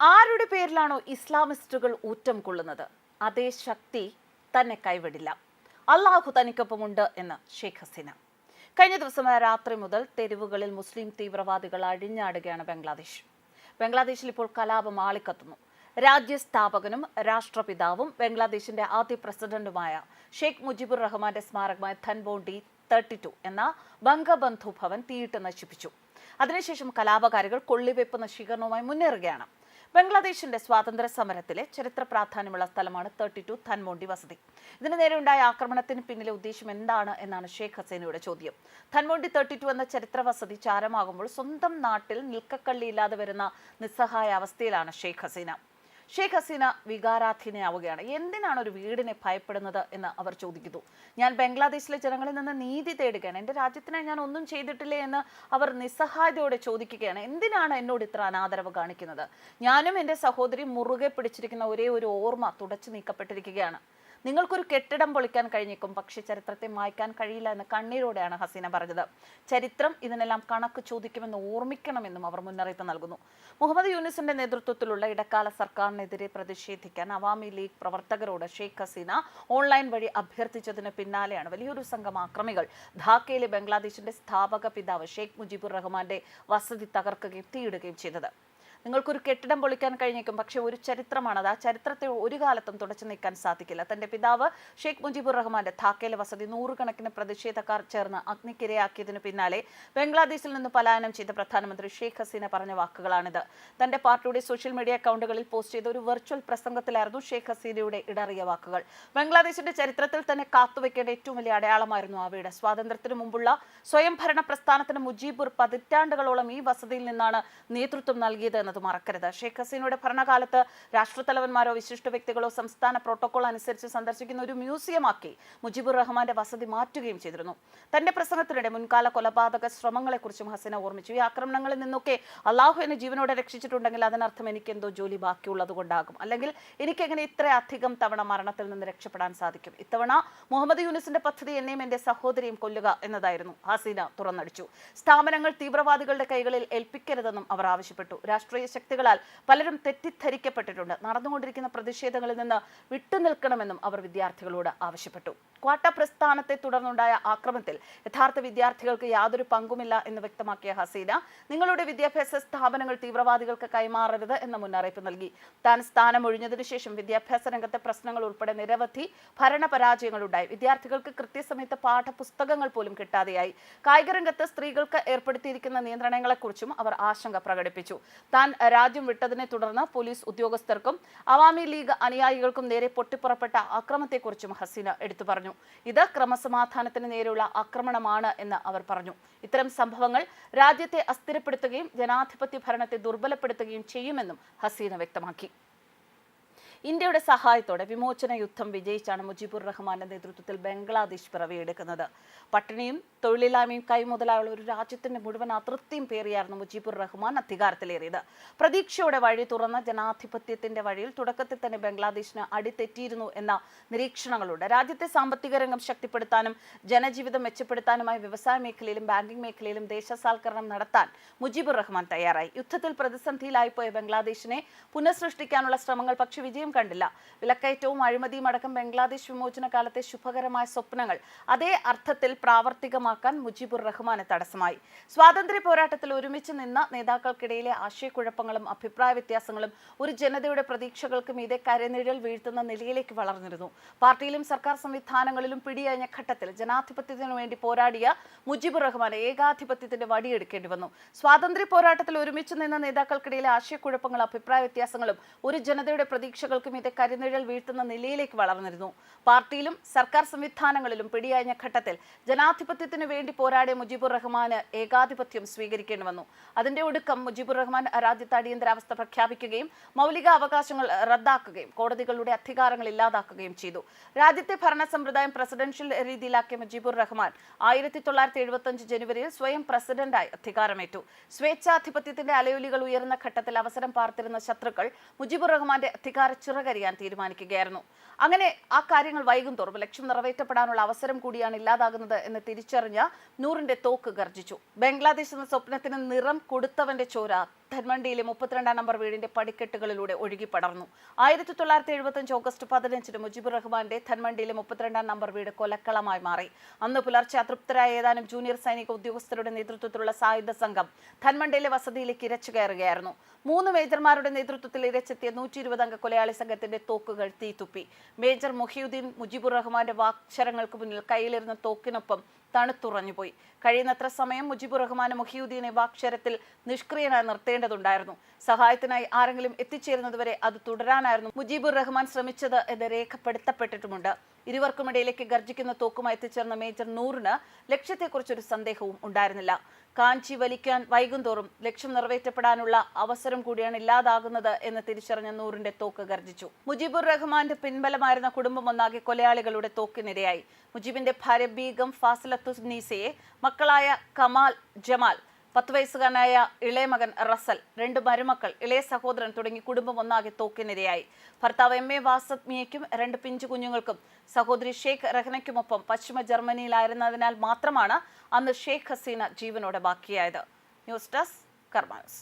ആരുടെ പേരിലാണോ ഇസ്ലാമിസ്റ്റുകൾ ഊറ്റം കൊള്ളുന്നത്? അതേ ശക്തി തന്നെ കൈവിടില്ല. അള്ളാഹു തനിക്കൊപ്പമുണ്ട് എന്ന് ഷെയ്ഖ് ഹസീന. കഴിഞ്ഞ ദിവസം രാത്രി മുതൽ തെരുവുകളിൽ മുസ്ലിം തീവ്രവാദികൾ അഴിഞ്ഞാടുകയാണ് ബംഗ്ലാദേശ്. ബംഗ്ലാദേശിൽ ഇപ്പോൾ കലാപം ആളിക്കത്തുന്നു. രാജ്യസ്ഥാപകനും രാഷ്ട്രപിതാവും ബംഗ്ലാദേശിന്റെ ആദ്യ പ്രസിഡന്റുമായ ഷെയ്ഖ് മുജിബുർ റഹ്മാന്റെ സ്മാരകമായ ധൻബോണ്ടി തേർട്ടി ടു എന്ന ബംഗബന്ധു ഭവൻ തീയിട്ട് നശിപ്പിച്ചു. അതിനുശേഷം കലാപകാരികൾ കൊള്ളിവെപ്പ് നശീകരണവുമായി മുന്നേറുകയാണ്. ബംഗ്ലാദേശിന്റെ സ്വാതന്ത്ര്യ സമരത്തിലെ ചരിത്ര പ്രാധാന്യമുള്ള സ്ഥലമാണ് തേർട്ടി ടു ധൻമോണ്ടി വസതി. ഇതിനു നേരെയുണ്ടായ ആക്രമണത്തിന് പിന്നിലെ ഉദ്ദേശം എന്താണ് എന്നാണ് ഷേഖ് ഹസീനയുടെ ചോദ്യം. ധൻമോണ്ടി തേർട്ടി ടു എന്ന ചരിത്ര വസതി ചാരമാകുമ്പോൾ സ്വന്തം നാട്ടിൽ നിൽക്കക്കള്ളിയില്ലാതെ വരുന്ന നിസ്സഹായ അവസ്ഥയിലാണ് ഷേഖ് ഹസീന. ഷെയ്ഖ് ഹസീന വികാരാധീനയാവുകയാണ്. എന്തിനാണ് ഒരു വീടിനെ ഭയപ്പെടുന്നത് എന്ന് അവർ ചോദിക്കുന്നു. ഞാൻ ബംഗ്ലാദേശിലെ ജനങ്ങളിൽ നിന്ന് നീതി തേടുകയാണ്. എന്റെ രാജ്യത്തിനായി ഞാൻ ഒന്നും ചെയ്തിട്ടില്ലേ എന്ന് അവർ നിസ്സഹായതയോടെ ചോദിക്കുകയാണ്. എന്തിനാണ് എന്നോട് ഇത്ര അനാദരവ് കാണിക്കുന്നത്? ഞാനും എന്റെ സഹോദരി മുറുകെ പിടിച്ചിരിക്കുന്ന ഒരേ ഒരു ഓർമ്മ തുടച്ചു നീക്കപ്പെട്ടിരിക്കുകയാണ്. നിങ്ങൾക്കൊരു കെട്ടിടം പൊളിക്കാൻ കഴിഞ്ഞേക്കും പക്ഷേ ചരിത്രത്തെ മായ്ക്കാൻ കഴിയില്ല എന്ന് കണ്ണീരോടെയാണ് ഹസീന പറഞ്ഞത്. ചരിത്രം ഇതിനെല്ലാം കണക്ക് ചോദിക്കുമെന്ന് ഓർമ്മിക്കണമെന്നും അവർ മുന്നറിയിപ്പ് നൽകുന്നു. മുഹമ്മദ് യൂനിസിന്റെ നേതൃത്വത്തിലുള്ള ഇടക്കാല സർക്കാരിനെതിരെ പ്രതിഷേധിക്കാൻ അവാമി ലീഗ് പ്രവർത്തകരോട് ഷെയ്ഖ് ഹസീന ഓൺലൈൻ വഴി അഭ്യർത്ഥിച്ചതിന് പിന്നാലെയാണ് വലിയൊരു സംഘം ആക്രമികൾ. ധാക്കയിലെ ബംഗ്ലാദേശിന്റെ സ്ഥാപക പിതാവ് ഷെയ്ഖ് മുജിബുർ റഹ്മാന്റെ വസതി തകർക്കുകയും തീയിടുകയും ചെയ്തത്. നിങ്ങൾക്കൊരു കെട്ടിടം പൊളിക്കാൻ കഴിഞ്ഞേക്കും പക്ഷേ ഒരു ചരിത്രമാണത് ആ ചരിത്രത്തെ ഒരു കാലത്തും തുടച്ചു നീക്കാൻ സാധിക്കില്ല. തന്റെ പിതാവ് ഷെയ്ഖ് മുജിബുർ റഹ്മാന്റെ ധാക്കയിലെ വസതി നൂറുകണക്കിന് പ്രതിഷേധക്കാർ ചേർന്ന് അഗ്നിക്കിരയാക്കിയതിനു പിന്നാലെ ബംഗ്ലാദേശിൽ നിന്ന് പലായനം ചെയ്ത പ്രധാനമന്ത്രി ഷെയ്ഖ് ഹസീന പറഞ്ഞ വാക്കുകളാണിത്. തന്റെ പാർട്ടിയുടെ സോഷ്യൽ മീഡിയ അക്കൗണ്ടുകളിൽ പോസ്റ്റ് ചെയ്ത ഒരു വെർച്വൽ പ്രസംഗത്തിലായിരുന്നു ഷെയ്ഖ് ഹസീനയുടെ ഇടറിയ വാക്കുകൾ. ബംഗ്ലാദേശിന്റെ ചരിത്രത്തിൽ തന്നെ കാത്തുവെക്കേണ്ട ഏറ്റവും വലിയ അടയാളമായിരുന്നു അവയുടെ. സ്വാതന്ത്ര്യത്തിനു മുമ്പുള്ള സ്വയംഭരണ പ്രസ്ഥാനത്തിന് മുജീബുർ പതിറ്റാണ്ടുകളോളം ഈ വസതിയിൽ നിന്നാണ് നേതൃത്വം നൽകിയത് എന്നത് മറക്കരുത്. ഷെയ്ഖ് ഹസീനയുടെ ഭരണകാലത്ത് രാഷ്ട്രത്തലവന്മാരോ വിശിഷ്ട വ്യക്തികളോ സംസ്ഥാന പ്രോട്ടോകോൾ അനുസരിച്ച് സന്ദർശിക്കുന്ന ഒരു മ്യൂസിയമാക്കി മുജിബുർ റഹ്മാന്റെ വസതി മാറ്റുകയും ചെയ്തിരുന്നു. തന്റെ പ്രസംഗത്തിനിടെ മുൻകാല കൊലപാതക ശ്രമങ്ങളെക്കുറിച്ചും ഹസീന ഓർമ്മിച്ചു. ഈ ആക്രമണങ്ങളിൽ നിന്നൊക്കെ അള്ളാഹു എന്നെ ജീവനോടെ രക്ഷിച്ചിട്ടുണ്ടെങ്കിൽ അതിനർത്ഥം എനിക്ക് എന്തോ ജോലി ബാക്കിയുള്ളത് കൊണ്ടാകും. അല്ലെങ്കിൽ എനിക്കെങ്ങനെ ഇത്രയധികം തവണ മരണത്തിൽ നിന്ന് രക്ഷപ്പെടാൻ സാധിക്കും? ഇത്തവണ മുഹമ്മദ് യൂനിസിന്റെ പദ്ധതി എന്നെയും എന്റെ സഹോദരിയും കൊല്ലുക എന്നതായിരുന്നു. ഹസീന തുറന്നടിച്ചു. സ്ഥാപനങ്ങൾ തീവ്രവാദികളുടെ കൈകളിൽ ഏൽപ്പിക്കരുതെന്നും അവർ ആവശ്യപ്പെട്ടു. രാഷ്ട്രീയ ശക്തികളാൽ പലരും തെറ്റിദ്ധരിക്കപ്പെട്ടിട്ടുണ്ട്. നടന്നുകൊണ്ടിരിക്കുന്ന പ്രതിഷേധങ്ങളിൽ നിന്ന് വിട്ടുനിൽക്കണമെന്നും അവർ വിദ്യാർത്ഥികളോട് ആവശ്യപ്പെട്ടു. ക്വാട്ട പ്രസ്ഥാനത്തെ തുടർന്നുണ്ടായ ആക്രമത്തിൽ യഥാർത്ഥ വിദ്യാർത്ഥികൾക്ക് യാതൊരു പങ്കുമില്ല എന്ന് വ്യക്തമാക്കിയ ഹസീന നിങ്ങളുടെ വിദ്യാഭ്യാസ സ്ഥാപനങ്ങൾ തീവ്രവാദികൾക്ക് കൈമാറരുത് എന്ന മുന്നറിയിപ്പ് നൽകി. താൻ സ്ഥാനം ഒഴിഞ്ഞതിനു ശേഷം വിദ്യാഭ്യാസ രംഗത്തെ പ്രശ്നങ്ങൾ ഉൾപ്പെടെ നിരവധി ഭരണപരാജയങ്ങളുണ്ടായി. വിദ്യാർത്ഥികൾക്ക് കൃത്യസമയത്ത് പാഠപുസ്തകങ്ങൾ പോലും കിട്ടാതെയായി. കായിക രംഗത്ത് സ്ത്രീകൾക്ക് ഏർപ്പെടുത്തിയിരിക്കുന്ന നിയന്ത്രണങ്ങളെക്കുറിച്ചും അവർ ആശങ്ക പ്രകടിപ്പിച്ചു. താൻ രാജ്യം വിട്ടതിനെ തുടർന്ന് പോലീസ് ഉദ്യോഗസ്ഥർക്കും അവാമി ലീഗ് അനുയായികൾക്കും നേരെ പൊട്ടിപ്പുറപ്പെട്ട അക്രമത്തെക്കുറിച്ചും ഹസീന എടുത്തു പറഞ്ഞു. ഇത് ക്രമസമാധാനത്തിന് നേരെയുള്ള ആക്രമണമാണ് എന്ന് അവർ പറഞ്ഞു. ഇത്തരം സംഭവങ്ങൾ രാജ്യത്തെ അസ്ഥിരപ്പെടുത്തുകയും ജനാധിപത്യ ഭരണത്തെ ദുർബലപ്പെടുത്തുകയും ചെയ്യുമെന്നും ഹസീന വ്യക്തമാക്കി. ഇന്ത്യയുടെ സഹായത്തോടെ വിമോചന യുദ്ധം വിജയിച്ചാണ് മുജീബുർ റഹ്മാന്റെ നേതൃത്വത്തിൽ ബംഗ്ലാദേശ് പിറവിയെടുക്കുന്നത്. പട്ടിണിയും തൊഴിലില്ലായ്മയും കൈമുതലായുള്ള ഒരു രാജ്യത്തിന്റെ മുഴുവൻ അതൃപ്തിയും പേറിയായിരുന്നു മുജീബുർ റഹ്മാൻ അധികാരത്തിലേറിയത്. പ്രതീക്ഷയുടെ വഴി തുറന്ന ജനാധിപത്യത്തിന്റെ വഴിയിൽ തുടക്കത്തിൽ തന്നെ ബംഗ്ലാദേശിന് അടിത്തെറ്റിയിരുന്നു എന്ന നിരീക്ഷണങ്ങളുണ്ട്. രാജ്യത്തെ സാമ്പത്തിക രംഗം ശക്തിപ്പെടുത്താനും ജനജീവിതം മെച്ചപ്പെടുത്താനുമായി വ്യവസായ മേഖലയിലും ബാങ്കിംഗ് മേഖലയിലും ദേശസാൽക്കരണം നടത്താൻ മുജീബുർ റഹ്മാൻ തയ്യാറായി. യുദ്ധത്തിൽ പ്രതിസന്ധിയിലായിപ്പോയ ബംഗ്ലാദേശിനെ പുനഃസൃഷ്ടിക്കാനുള്ള ശ്രമങ്ങൾ പക്ഷേ വിജയം കണ്ടില്ല. വിലക്കയറ്റവും അഴിമതിയും അടക്കം ബംഗ്ലാദേശ് വിമോചന കാലത്തെ ശുഭകരമായ സ്വപ്നങ്ങൾ അതേ അർത്ഥത്തിൽ പ്രാവർത്തികമാക്കാൻ മുജിബുർ റഹ്മാന് തടസ്സമായി. സ്വാതന്ത്ര്യ പോരാട്ടത്തിൽ ഒരുമിച്ച് നിന്ന നേതാക്കൾക്കിടയിലെ ആശയക്കുഴപ്പങ്ങളും അഭിപ്രായ വ്യത്യാസങ്ങളും ഒരു ജനതയുടെ പ്രതീക്ഷകൾക്ക് മീതെ കരനിഴൽ വീഴ്ത്തുന്ന നിലയിലേക്ക് വളർന്നിരുന്നു. പാർട്ടിയിലും സർക്കാർ സംവിധാനങ്ങളിലും പിടിയഴിഞ്ഞ ഘട്ടത്തിൽ ജനാധിപത്യത്തിനു വേണ്ടി പോരാടിയ മുജിബുർ റഹ്മാൻ ഏകാധിപത്യത്തിന്റെ വടിയെടുക്കേണ്ടി വന്നു. സ്വാതന്ത്ര്യ പോരാട്ടത്തിൽ ഒരുമിച്ച് നിന്ന നേതാക്കൾക്കിടയിലെ ആശയക്കുഴപ്പങ്ങളും അഭിപ്രായ വ്യത്യാസങ്ങളും ഒരു ജനതയുടെ പ്രതീക്ഷകൾക്ക് ഇതേ കരിനിഴൽ വീഴ്ത്തുന്ന നിലയിലേക്ക് വളർന്നിരുന്നു. പാർട്ടിയിലും സർക്കാർ സംവിധാനങ്ങളിലും പിടിയായ ഘട്ടത്തിൽ ജനാധിപത്യത്തിനു വേണ്ടി പോരാടിയ മുജീബുർ റഹ്മാന് ഏകാധിപത്യം സ്വീകരിക്കേണ്ടി വന്നു. അതിന്റെ ഒടുക്കം മുജീബുർ റഹ്മാൻ രാജ്യത്ത് അടിയന്തരാവസ്ഥ പ്രഖ്യാപിക്കുകയും മൗലിക അവകാശങ്ങൾ റദ്ദാക്കുകയും കോടതികളുടെ അധികാരങ്ങൾ ഇല്ലാതാക്കുകയും ചെയ്തു. രാജ്യത്തെ ഭരണ സമ്പ്രദായം പ്രസിഡൻഷ്യൽ രീതിയിലാക്കിയ മുജീബുർ റഹ്മാൻ ആയിരത്തി തൊള്ളായിരത്തി എഴുപത്തി ജനുവരിയിൽ സ്വയം പ്രസിഡന്റായി അധികാരമേറ്റു. സ്വേച്ഛാധിപത്യത്തിന്റെ അലയൊലികൾ ഉയർന്ന ഘട്ടത്തിൽ അവസരം പാർത്തിരുന്ന ശത്രുക്കൾ മുജീബുർ റഹ്മാന്റെ അധികാര ചിറകരിയാൻ തീരുമാനിക്കുകയായിരുന്നു. അങ്ങനെ ആ കാര്യങ്ങൾ വൈകും തോറും ലക്ഷ്യം നിറവേറ്റപ്പെടാനുള്ള അവസരം കൂടിയാണ് ഇല്ലാതാകുന്നത് എന്ന് തിരിച്ചറിഞ്ഞ നൂറിന്റെ തോക്ക് ഗർജിച്ചു. ബംഗ്ലാദേശ് എന്ന സ്വപ്നത്തിന് നിറം കൊടുത്തവന്റെ ചോര ധൻവണ്ടിയിലെ മുപ്പത്തിരണ്ടാം നമ്പർ വീടിന്റെ പടിക്കെട്ടുകളിലൂടെ ഒഴുകി പടർന്നു. ആയിരത്തി തൊള്ളായിരത്തി എഴുപത്തഞ്ച് ഓഗസ്റ്റ് പതിനഞ്ചിന് മുജിബുർ റഹ്മാന്റെ ധൻവണ്ടിയിലെ മുപ്പത്തിരണ്ടാം നമ്പർ വീട് കൊലക്കളമായി മാറി. അന്ന് പുലർച്ചെ അതൃപ്തരായ ഏതാനും ജൂനിയർ സൈനിക ഉദ്യോഗസ്ഥരുടെ നേതൃത്വത്തിലുള്ള സായുധ സംഘം ധൻവണ്ടിയിലെ വസതിയിലേക്ക് ഇരച്ചു കയറുകയായിരുന്നു. മൂന്ന് മേജർമാരുടെ നേതൃത്വത്തിൽ ഇരച്ചെത്തിയ നൂറ്റി ഇരുപത് അംഗ കൊലയാളി സംഘത്തിന്റെ തോക്കുകൾ തീതുപ്പി മേജർ മുഹിയുദ്ദീൻ മുജിബുർ റഹ്മാന്റെ വാക്ഷരങ്ങൾക്ക് മുന്നിൽ കയ്യിലിരുന്ന തോക്കിനൊപ്പം തണുത്തുറഞ്ഞുപോയി. കഴിയുന്നത്ര സമയം മുജിബുർ റഹ്മാൻ മുഹിയുദ്ദീനെ വാക്ഷരത്തിൽ നിഷ്ക്രിയനായി നിർത്തേണ്ടതുണ്ടായിരുന്നു സഹായത്തിനായി ആരെങ്കിലും എത്തിച്ചേരുന്നതുവരെ അത് തുടരാനായിരുന്നു മുജീബുർ റഹ്മാൻ ശ്രമിച്ചത് എന്ന് രേഖപ്പെടുത്തപ്പെട്ടിട്ടുമുണ്ട്. ഇരുവർക്കുമിടയിലേക്ക് ഗർജിക്കുന്ന തോക്കുമായി എത്തിച്ചേർന്ന മേജർ നൂറിന് ലക്ഷ്യത്തെക്കുറിച്ചൊരു സന്ദേഹവും ഉണ്ടായിരുന്നില്ല. കാഞ്ചി വലിക്കാൻ വൈകുന്തോറും ലക്ഷ്യം നിറവേറ്റപ്പെടാനുള്ള അവസരം കൂടിയാണ് ഇല്ലാതാകുന്നത് എന്ന് തിരിച്ചറിഞ്ഞ നൂറിന്റെ തോക്ക് ഗർജിച്ചു. മുജീബുർ റഹ്മാന്റെ പിൻബലമായിരുന്ന കുടുംബം ഒന്നാകെ കൊലയാളികളുടെ തോക്കിനിരയായി. മുജീബിന്റെ ഭാര്യ ബീഗം ഫാസിലത്തു നീസയെ മക്കളായ കമാൽ ജമാൽ പത്ത് വയസ്സുകാരനായ ഇളയ മകൻ റസൽ രണ്ട് മരുമക്കൾ ഇളയ സഹോദരൻ തുടങ്ങി കുടുംബം ഒന്നാകെ തോക്കിനിരയായി. ഭർത്താവ് എം എ വാസത്മിയയ്ക്കും രണ്ട് പിഞ്ചു കുഞ്ഞുങ്ങൾക്കും സഹോദരി ഷെയ്ഖ് റഹ്നയ്ക്കുമൊപ്പം പശ്ചിമ ജർമ്മനിയിലായിരുന്നതിനാൽ മാത്രമാണ് അന്ന് ഷെയ്ഖ് ഹസീന ജീവനോടെ ബാക്കിയായത്. News desk കർമാനസ്.